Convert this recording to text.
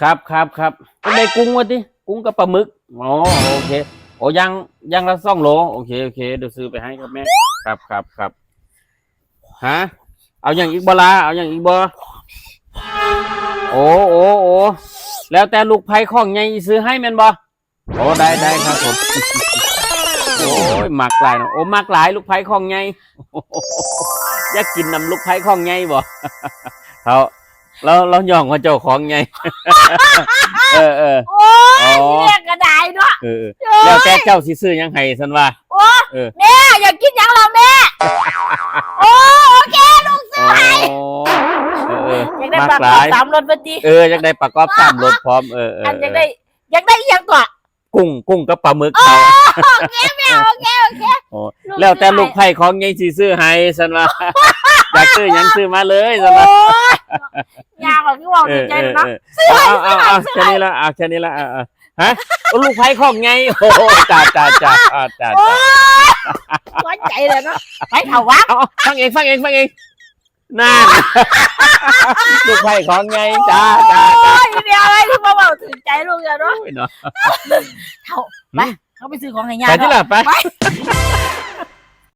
ครับครับครับเป็นไงกุ้งวะดิกุ้งกับปลาหมึกอ๋อโอเคโอ้ยังยังละสองโลโอเคโอเคเดี๋ยวซื้อไปให้ครับแม่ครับครับครับฮะเอาอย่างอีกบลาเอาอย่างอีกบ่โอ้โอ้โอ้แล้วแต่ลูกไผ่ของไงซื้อให้แม่นบ่โอ้ได้ได้ครับผมโอ้ยมักหลายนะโอ้มักหลายลูกไผ่ของไงอยากกินน้ำลูกไผ่ของไงบ่เขา เราเราย่องว่าเจ้าของไง เออเออ โอ้อ๋ยอเรียกกระไดเนาะเออเออแล้วแต่เจ้าสิซื้อหยังไงสันว่า โอ้เออ แม่อยากกินหยังเราแม่ โอ้โอเคลูกอ๋อเออเอออยากได้มักปลาหลายสามรสปฏิเอออยากได้ประกอบสามรสพร้อมเออเอออันเออยากอได้อยากได้อีหยังก่อนกุ้งกุ้งกับปลาหมึกเขาโอเคแม่โอเคโอเคโอ้แล้วแต่ลูกไผ่ของไงสิซื้อให้สันว่า อยากซื้อหยังซื้อมาเลยสันโอ้ว่าย ยากกว่าที่ว่าเอดีอใจเออเนาะเออเอาเอาเอาแค่นี้ละเอาแค่นี้ละเอาเอาฮะโอ้ลูกไผ่ของไงโอ้จ้าจ้าจ้าอ่าจ้าโอ้จ้ายร้อนใจเลยเนาะไปเถาวับเอาเอาฟังเองฟังเองฟังเองนั่นลูกไผ่ของไงจ้าจ้าโอ้จ้ายมีอะไรที่มาบอกถึงใจลูกอะเนาะโอ้ยเนาะเถาไปเขาไปซื้อของให้ยาไปที่เนาะละไปไป